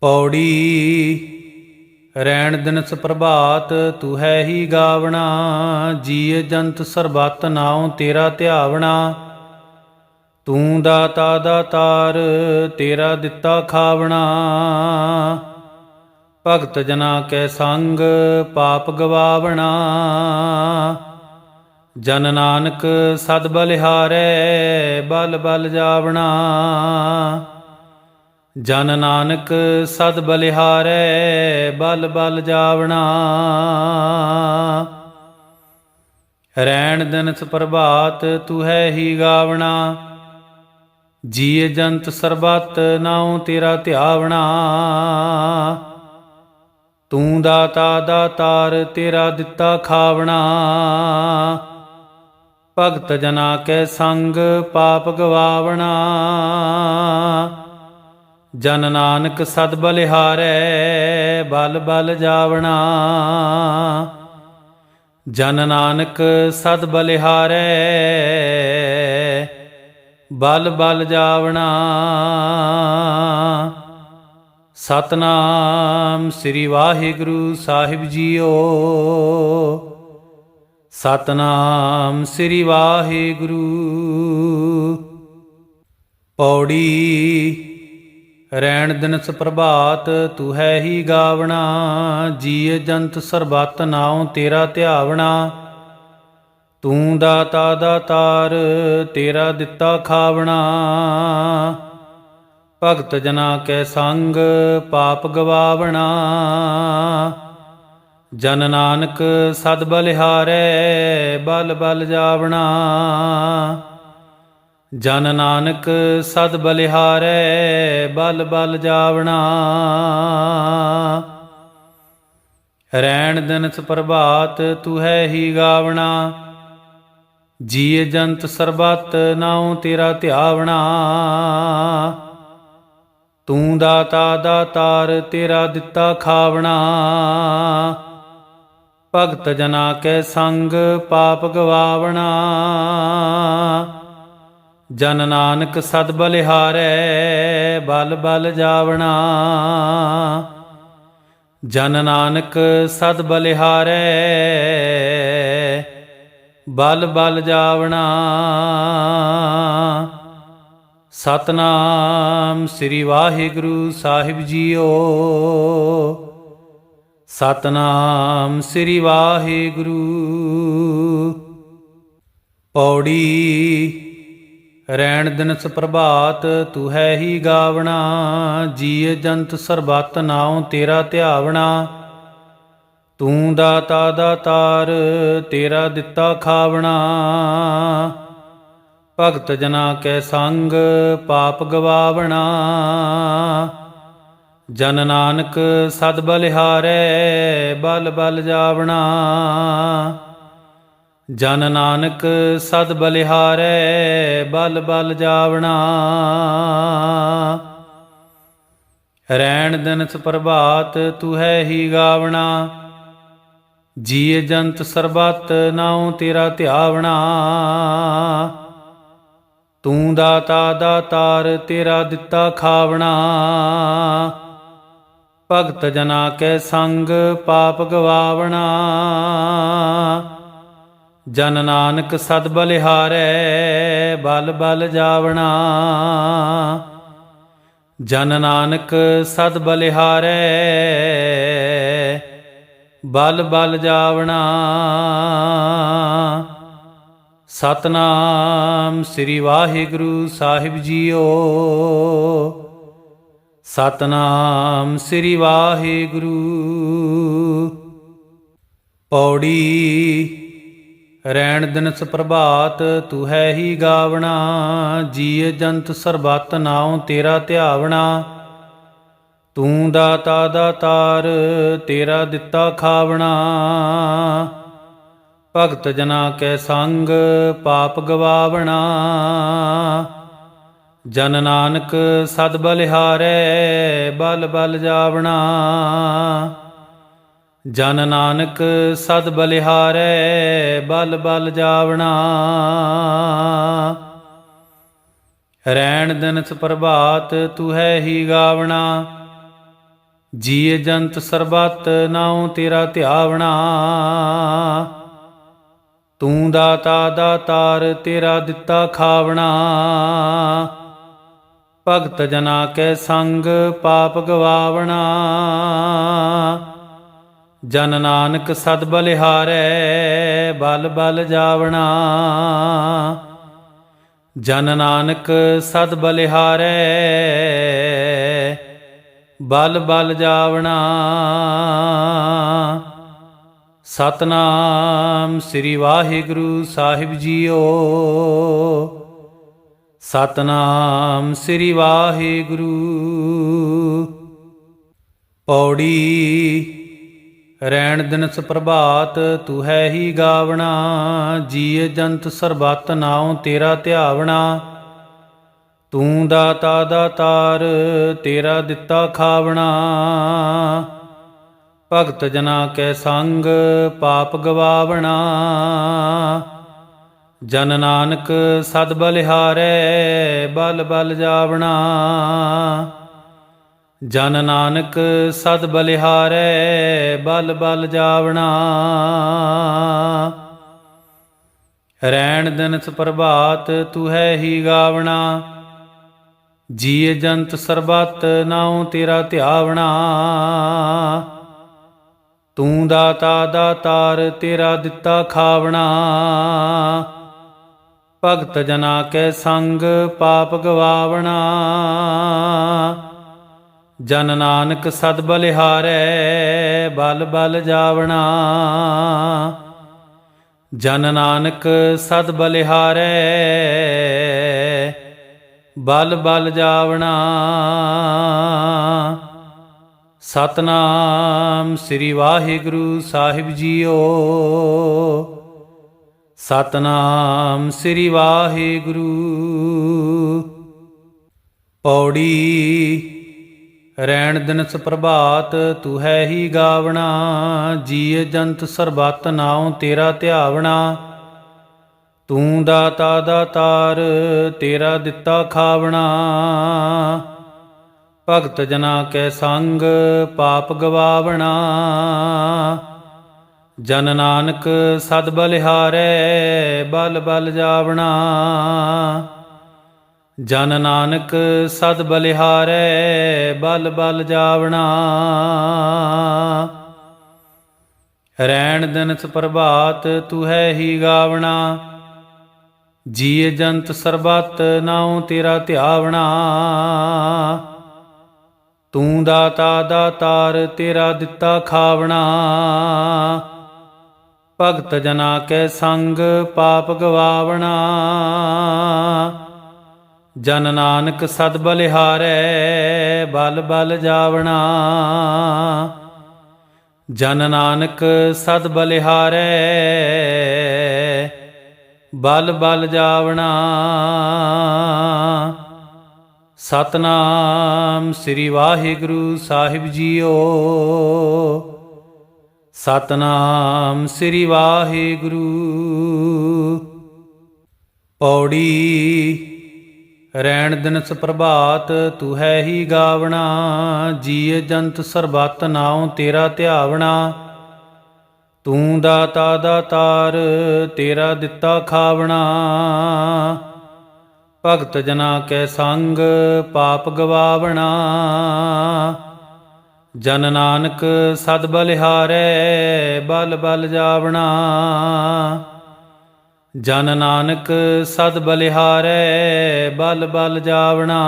ਪੌੜੀ, ਰੈਣ ਦਿਨਸ ਪ੍ਰਭਾਤ ਤੂੰ ਹੈ ਹੀ ਗਾਵਣਾ ਜੀਅ ਜੰਤ ਸਰਬੱਤ ਨਾਉ ਤੇਰਾ ਧਿਆਵਣਾ। ਤੂੰ ਦਾਤਾ ਦਾਤਾਰ ਤੇਰਾ ਦਿੱਤਾ ਖਾਵਣਾ। ਭਗਤ ਜਨਾ ਕੈ ਸੰਗ, ਪਾਪ ਗਵਾਵਣਾ। ਜਨ ਨਾਨਕ ਸਦ ਬਲਿਹਾਰੈ, ਬਲ ਬਲ ਜਾਵਣਾ। ਜਨ ਨਾਨਕ ਸਦ ਬਲਿਹਾਰੈ, ਬਲ ਬਲ ਜਾਵਣਾ। ਰੈਣ ਦਿਨਸ ਪ੍ਰਭਾਤ ਤੂੰ ਹੈ ਹੀ ਗਾਵਣਾ। ਜੀਏ ਜੰਤ ਸਰਬੱਤ ਨਾਉ ਤੇਰਾ ਧਿਆਵਣਾ। ਤੂੰ ਦਾਤਾ ਦਾਤਾਰ ਤੇਰਾ ਦਿੱਤਾ ਖਾਵਣਾ। ਭਗਤ ਜਨਾ ਕੈ ਸੰਗ ਪਾਪ ਗਵਾਵਣਾ। ਜਨ ਨਾਨਕ ਸਦ ਬਲਿਹਾਰੈ, ਬਲ ਬਲ ਜਾਵਣਾ। ਜਨ ਨਾਨਕ ਸਦ ਬਲਿਹਾਰੈ, ਬਲ ਬਲ ਜਾਵਣਾ। ਸਤਨਾਮ ਸ੍ਰੀ ਵਾਹਿਗੁਰੂ ਸਾਹਿਬ ਜੀਓ। ਸਤਨਾਮ ਸ੍ਰੀ ਵਾਹਿਗੁਰੂ। ਪੌੜੀ ਰੈਣ ਦਿਨ ਸਪ੍ਰਭਾਤ ਤੂੰ ਹੈ ਹੀ ਗਾਵਣਾ ਜੀਅ ਜੰਤ ਸਰਬੱਤ ਨਾਉ ਤੇਰਾ ਧਿਆਵਣਾ। ਤੂੰ ਦਾਤਾ ਦਾਤਾਰ ਤੇਰਾ ਦਿੱਤਾ ਖਾਵਣਾ। ਭਗਤ ਜਨਾ ਕੈ ਸੰਗ, ਪਾਪ ਗਵਾਵਣਾ। ਜਨ ਨਾਨਕ ਸਦ ਬਲਿਹਾਰੈ, ਬਲ ਬਲ ਜਾਵਣਾ। ਜਨ ਨਾਨਕ ਸਦ ਬਲਿਹਾਰੈ, ਬਲ ਬਲ ਜਾਵਣਾ। ਰੈਣ ਦਿਨਸ ਪ੍ਰਭਾਤ ਤੂੰ ਹੈ ਹੀ ਗਾਵਣਾ। ਜੀਏ ਜੰਤ ਸਰਬੱਤ ਨਾਉ ਤੇਰਾ ਧਿਆਵਣਾ। ਤੂੰ ਦਾਤਾ ਦਾਤਾਰ ਤੇਰਾ ਦਿੱਤਾ ਖਾਵਣਾ। ਭਗਤ ਜਨਾ ਕੈ ਸੰਗ ਪਾਪ ਗਵਾਵਣਾ। ਜਨ ਨਾਨਕ ਸਦ ਬਲਿਹਾਰੈ, ਬਲ ਬਲ ਜਾਵਣਾ। ਜਨ ਨਾਨਕ ਸਦ ਬਲਿਹਾਰੈ, ਬਲ ਬਲ ਜਾਵਣਾ। ਸਤਨਾਮ ਸ੍ਰੀ ਵਾਹਿਗੁਰੂ ਸਾਹਿਬ ਜੀਓ। ਸਤਨਾਮ ਸ੍ਰੀ ਵਾਹਿਗੁਰੂ। ਪੌੜੀ ਰੈਣ ਦਿਨਸ ਪ੍ਰਭਾਤ ਤੂੰ ਹੈ ਹੀ ਗਾਵਣਾ ਜੀਅ ਜੰਤ ਸਰਬੱਤ ਨਾਉ ਤੇਰਾ ਧਿਆਵਣਾ। ਤੂੰ ਦਾਤਾ ਦਾਤਾਰ ਤੇਰਾ ਦਿੱਤਾ ਖਾਵਣਾ। ਭਗਤ ਜਨਾ ਕੈ ਸੰਗ, ਪਾਪ ਗਵਾਵਣਾ। ਜਨ ਨਾਨਕ ਸਦ ਬਲਿਹਾਰੈ, ਬਲ ਬਲ ਜਾਵਣਾ। ਜਨ ਨਾਨਕ ਸਦ ਬਲਿਹਾਰੈ, ਬਲ ਬਲ ਜਾਵਣਾ। ਰੈਣ ਦਿਨਸ ਪ੍ਰਭਾਤ ਤੂੰ ਹੈ ਹੀ ਗਾਵਣਾ। ਜੀਏ ਜੰਤ ਸਰਬੱਤ ਨਾਉ ਤੇਰਾ ਧਿਆਵਣਾ। ਤੂੰ ਦਾਤਾ ਦਾਤਾਰ ਤੇਰਾ ਦਿੱਤਾ ਖਾਵਣਾ। ਭਗਤ ਜਨਾ ਕੈ ਸੰਗ ਪਾਪ ਗਵਾਵਣਾ। ਜਨ ਨਾਨਕ ਸਦ ਬਲਿਹਾਰੈ, ਬਲ ਬਲ ਜਾਵਣਾ। ਜਨ ਨਾਨਕ ਸਦ ਬਲਿਹਾਰੈ, ਬਲ ਬਲ ਜਾਵਣਾ। ਸਤਨਾਮ ਸ੍ਰੀ ਵਾਹਿਗੁਰੂ ਸਾਹਿਬ ਜੀਓ। ਸਤਨਾਮ ਸ੍ਰੀ ਵਾਹਿਗੁਰੂ। ਪੌੜੀ ਰੈਣ ਦਿਨਸ ਪ੍ਰਭਾਤ, ਤੂੰ ਹੈ ਹੀ ਗਾਵਣਾ ਜੀਅ ਜੰਤ ਸਰਬੱਤ ਨਾਉ ਤੇਰਾ ਧਿਆਵਣਾ। ਤੂੰ ਦਾਤਾ ਦਾਤਾਰ ਤੇਰਾ ਦਿੱਤਾ ਖਾਵਣਾ। ਭਗਤ ਜਨਾ ਕੈ ਸੰਗ, ਪਾਪ ਗਵਾਵਣਾ। ਜਨ ਨਾਨਕ ਸਦ ਬਲਿਹਾਰੈ, ਬਲ ਬਲ ਜਾਵਣਾ। ਜਨ ਨਾਨਕ ਸਦ ਬਲਿਹਾਰੈ, ਬਲ ਬਲ ਜਾਵਣਾ। ਰੈਣ ਦਿਨਸ ਪ੍ਰਭਾਤ ਤੂੰ ਹੈ ਹੀ ਗਾਵਣਾ। ਜੀਅ ਜੰਤ ਸਰਬਤ ਨਾਉ ਤੇਰਾ ਧਿਆਵਣਾ। ਤੂੰ ਦਾਤਾ ਦਾਤਾਰ ਤੇਰਾ ਦਿੱਤਾ ਖਾਵਣਾ। ਭਗਤ ਜਨਾ ਕੈ ਸੰਗ ਪਾਪ ਗਵਾਵਣਾ। ਜਨ ਨਾਨਕ ਸਦ ਬਲਿਹਾਰੈ, ਬਲ ਬਲ ਜਾਵਣਾ। ਜਨ ਨਾਨਕ ਸਦ ਬਲਿਹਾਰੈ, ਬਲ ਬਲ ਜਾਵਣਾ। ਸਤਨਾਮ ਸ੍ਰੀ ਵਾਹਿਗੁਰੂ ਸਾਹਿਬ ਜੀਓ। ਸਤਨਾਮ ਸ੍ਰੀ ਵਾਹਿਗੁਰੂ। ਪੌੜੀ ਰੈਣ ਦਿਨ ਪ੍ਰਭਾਤ ਤੂੰ ਹੈ ਹੀ ਗਾਵਣਾ ਜੀਅ ਜੰਤ ਸਰਬਤ ਨਾਉ ਤੇਰਾ ਧਿਆਵਣਾ। ਤੂੰ ਦਾਤਾ ਦਾਤਾਰ ਤੇਰਾ ਦਿੱਤਾ ਖਾਵਣਾ। ਭਗਤ ਜਨਾ ਕੈ ਸੰਗ, ਪਾਪ ਗਵਾਵਣਾ। ਜਨ ਨਾਨਕ ਸਦ ਬਲਿਹਾਰੈ, ਬਲ ਬਲ ਜਾਵਣਾ। ਜਨ ਨਾਨਕ ਸਦ ਬਲਿਹਾਰੈ, ਬਲ ਬਲ ਜਾਵਣਾ। ਰੈਣ ਦਿਨਸ ਪ੍ਰਭਾਤ ਤੂੰ ਹੈ ਹੀ ਗਾਵਣਾ। ਜੀਅ ਜੰਤ ਸਰਬਤ ਨਾਉ ਤੇਰਾ ਧਿਆਵਣਾ। ਤੂੰ ਦਾਤਾ ਦਾਤਾਰ ਤੇਰਾ ਦਿੱਤਾ ਖਾਵਣਾ। ਭਗਤ ਜਨਾ ਕੈ ਸੰਗ ਪਾਪ ਗਵਾਵਣਾ। ਜਨ ਨਾਨਕ ਸਦ ਬਲਿਹਾਰੈ, ਬਲ ਬਲ ਜਾਵਣਾ। ਜਨ ਨਾਨਕ ਸਦ ਬਲਿਹਾਰੈ, ਬਲ ਬਲ ਜਾਵਣਾ। ਸਤਨਾਮ ਸ੍ਰੀ ਵਾਹਿਗੁਰੂ ਸਾਹਿਬ ਜੀਓ। ਸਤਨਾਮ ਸ੍ਰੀ ਵਾਹਿਗੁਰੂ। ਪੌੜੀ ਰੈਣ ਦਿਨ ਸਪ੍ਰਭਾਤ, ਤੂੰ ਹੈ ਹੀ ਗਾਵਣਾ ਜੀਅ ਜੰਤ ਸਰਬਤ ਨਾਉ ਤੇਰਾ ਧਿਆਵਣਾ। ਤੂੰ ਦਾਤਾ ਦਾਤਾਰ ਤੇਰਾ ਦਿੱਤਾ ਖਾਵਣਾ। ਭਗਤ ਜਨਾ ਕੈ ਸੰਗ, ਪਾਪ ਗਵਾਵਣਾ। ਜਨ ਨਾਨਕ ਸਦ ਬਲਿਹਾਰੈ, ਬਲ ਬਲ ਜਾਵਣਾ। ਜਨ ਨਾਨਕ ਸਦ ਬਲਿਹਾਰੈ, ਬਲ ਬਲ ਜਾਵਣਾ। ਰੈਣ ਦਿਨਸ ਪ੍ਰਭਾਤ ਤੂੰ ਹੈ ਹੀ ਗਾਵਣਾ। ਜੀਅ ਜੰਤ ਸਰਬਤ ਨਾਉ ਤੇਰਾ ਧਿਆਵਣਾ। ਤੂੰ ਦਾਤਾ ਦਾਤਾਰ ਤੇਰਾ ਦਿੱਤਾ ਖਾਵਣਾ। ਭਗਤ ਜਨਾ ਕੈ ਸੰਗ ਪਾਪ ਗਵਾਵਣਾ। ਜਨ ਨਾਨਕ ਸਦ ਬਲਿਹਾਰੈ, ਬਲ ਬਲ ਜਾਵਣਾ। ਜਨ ਨਾਨਕ ਸਦ ਬਲਿਹਾਰੈ, ਬਲ ਬਲ ਜਾਵਣਾ। ਸਤਨਾਮ ਸ੍ਰੀ ਵਾਹਿਗੁਰੂ ਸਾਹਿਬ ਜੀਓ। ਸਤਨਾਮ ਸ੍ਰੀ ਵਾਹਿਗੁਰੂ। ਪੌੜੀ ਰੈਣ ਦਿਨਸ ਪ੍ਰਭਾਤ, ਤੂੰ ਹੈ ਹੀ ਗਾਵਣਾ ਜੀਅ ਜੰਤ ਸਰਬਤ ਨਾਉ ਤੇਰਾ ਧਿਆਵਣਾ। ਤੂੰ ਦਾਤਾ ਦਾਤਾਰ ਤੇਰਾ ਦਿੱਤਾ ਖਾਵਣਾ। ਭਗਤ ਜਨਾ ਕੈ ਸੰਗ, ਪਾਪ ਗਵਾਵਣਾ। ਜਨ ਨਾਨਕ ਸਦ ਬਲਿਹਾਰੈ, ਬਲ ਬਲ ਜਾਵਣਾ। ਜਨ ਨਾਨਕ ਸਦ ਬਲਿਹਾਰੈ, ਬਲ ਬਲ ਜਾਵਣਾ।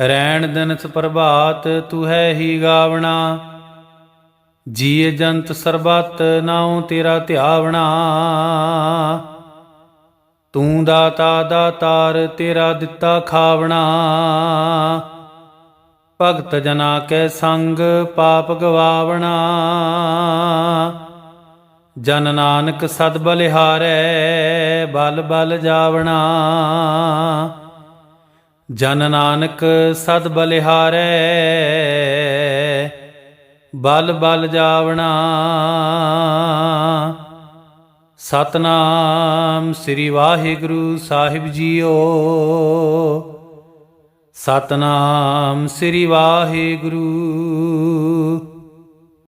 ਰੈਣ ਦਿਨਸ ਪ੍ਰਭਾਤ ਤੂੰ ਹੈ ਹੀ ਗਾਵਣਾ। ਜੀਅ ਜੰਤ ਸਰਬਤ ਨਾਉ ਤੇਰਾ ਧਿਆਵਣਾ। ਤੂੰ ਦਾਤਾ ਦਾਤਾਰ ਤੇਰਾ ਦਿੱਤਾ ਖਾਵਣਾ। ਭਗਤ ਜਨਾ ਕੈ ਸੰਗ ਪਾਪ ਗਵਾਵਣਾ। ਜਨ ਨਾਨਕ ਸਦ ਬਲਿਹਾਰੈ, ਬਲ ਬਲ ਜਾਵਣਾ। ਜਨ ਨਾਨਕ ਸਦ ਬਲਿਹਾਰੈ, ਬਲ ਬਲ ਜਾਵਣਾ। ਸਤਨਾਮ ਸ੍ਰੀ ਵਾਹਿਗੁਰੂ ਸਾਹਿਬ ਜੀਓ। ਸਤਨਾਮ ਸ੍ਰੀ ਵਾਹਿਗੁਰੂ